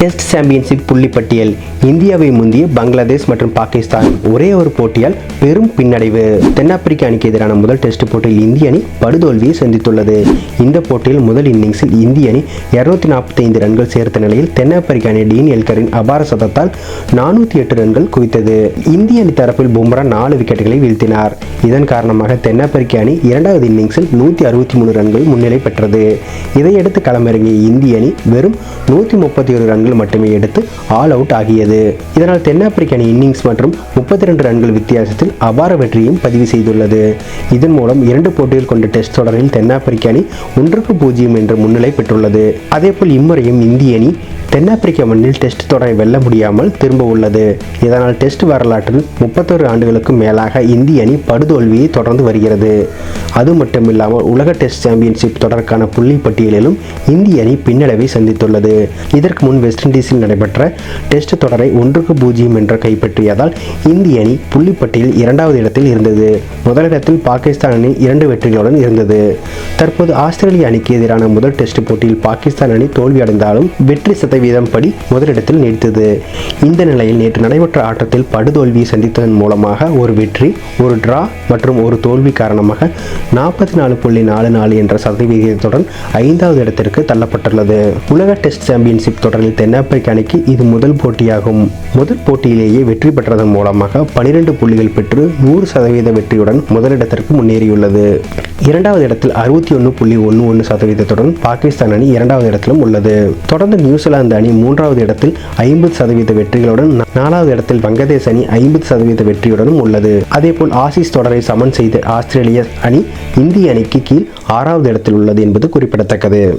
Test championship புள்ளி பட்டியல் இந்தியாவை முந்திய பங்களாதேஷ் மற்றும் பாகிஸ்தான் ஒரே ஒரு போட்டியால் பெரும் பின்னடைவு. தென்னாப்பிரிக்க அணிக்கு எதிரான முதல் டெஸ்ட் போட்டியில் இந்திய அணி படுதோல்வியை சந்தித்துள்ளது. இந்த போட்டியில் முதல் இன்னிங்ஸில் இந்திய அணி இருநூத்தி நாற்பத்தி ஐந்து ரன்கள் சேர்த்த நிலையில் தென்னாப்பிரிக்க அணி டீன் எல்கரின் அபார சதத்தால் நானூற்றி எட்டு ரன்கள் குவித்தது. இந்திய அணி தரப்பில் பும்ரா நாலு விக்கெட்டுகளை வீழ்த்தினார். இதன் காரணமாக தென்னாப்பிரிக்க அணி இரண்டாவது இன்னிங்ஸில் நூற்றி அறுபத்தி மூணு ரன்கள் முன்னிலை பெற்றது. இதையடுத்து களமிறங்கிய இந்திய அணி வெறும் நூற்றி முப்பத்தி ஒரு ரன்கள் மட்டுமே எடுத்து ஆல் அவுட் ஆகியது. இதனால் தென்னாப்பிரிக்க அணி இன்னிங்ஸ் மற்றும் முப்பத்தி ரெண்டு ரன்கள் வித்தியாசத்தில் அபார வெற்றியும் பதிவு செய்துள்ளது. இதன் மூலம் இரண்டு போட்டிகள் கொண்ட டெஸ்ட் தொடரில் தென்னாப்பிரிக்க அணி ஒன்றுக்கு பூஜ்ஜியம் என்ற முன்னிலை பெற்றுள்ளது. அதேபோல் இம்முறையும் இந்திய அணி தென்னாப்பிரிக்க மண்ணில் டெஸ்ட் தொடரை வெல்ல முடியாமல் திரும்ப உள்ளது. இதனால் டெஸ்ட் வரலாற்றில் முப்பத்தொரு ஆண்டுகளுக்கும் மேலாக இந்திய அணி படுதோல்வியை தொடர்ந்து வருகிறது. அது மட்டுமில்லாமல் உலக டெஸ்ட் சாம்பியன்ஷிப் தொடருக்கான புள்ளி பட்டியலிலும் இந்திய அணி பின்னடைவை சந்தித்துள்ளது. இதற்கு முன் வெஸ்ட் இண்டீஸில் நடைபெற்ற டெஸ்ட் தொடரை ஒன்றுக்கு பூஜ்ஜியம் என்ற கைப்பற்றியதால் இந்திய அணி புள்ளிப்பட்டியில் இரண்டாவது இடத்தில் இருந்தது. முதலிடத்தில் பாகிஸ்தான் அணி இரண்டு வெற்றிகளுடன் இருந்தது. தற்போது ஆஸ்திரேலிய அணிக்கு எதிரான முதல் டெஸ்ட் போட்டியில் பாகிஸ்தான் அணி தோல்வியடைந்தாலும் வெற்றி சதவீதம் படி முதலிடத்தில் நீடித்தது. இந்த நிலையில் நேற்று நடைபெற்ற ஆட்டத்தில் படுதோல்வியை சந்தித்ததன் மூலமாக ஒரு வெற்றி ஒரு டிரா மற்றும் ஒரு தோல்வி காரணமாக நாற்பத்தி நாலு புள்ளி நாலு நாலு என்ற சதவீதத்துடன் ஐந்தாவது இடத்திற்கு தள்ளப்பட்டுள்ளது. உலக டெஸ்ட் சாம்பியன்ஷிப் தொடரில் தென்னாப்பிரிக்க அணிக்கு இது முதல் போட்டியாகும். முதல் போட்டியிலேயே வெற்றி பெற்றதன் மூலமாக பனிரெண்டு புள்ளிகள் பெற்று நூறு சதவீத வெற்றியுடன் முதலிடத்திற்கு முன்னேறியுள்ளது. இரண்டாவது இடத்தில் அறுபத்தி ஒன்று புள்ளி ஒன்று ஒன்று சதவீதத்துடன் பாகிஸ்தான் அணி இரண்டாவது இடத்திலும் உள்ளது. தொடர்ந்து நியூசிலாந்து அணி மூன்றாவது இடத்தில் ஐம்பது சதவீத வெற்றிகளுடன் நாலாவது இடத்தில் வங்கதேச அணி ஐம்பது சதவீத வெற்றியுடனும் உள்ளது. அதேபோல் ஆசிஸ் தொடரை சமன் செய்த ஆஸ்திரேலிய அணி இந்திய அணிக்கு கீழ் ஆறாவது இடத்தில் உள்ளது என்பது குறிப்பிடத்தக்கது.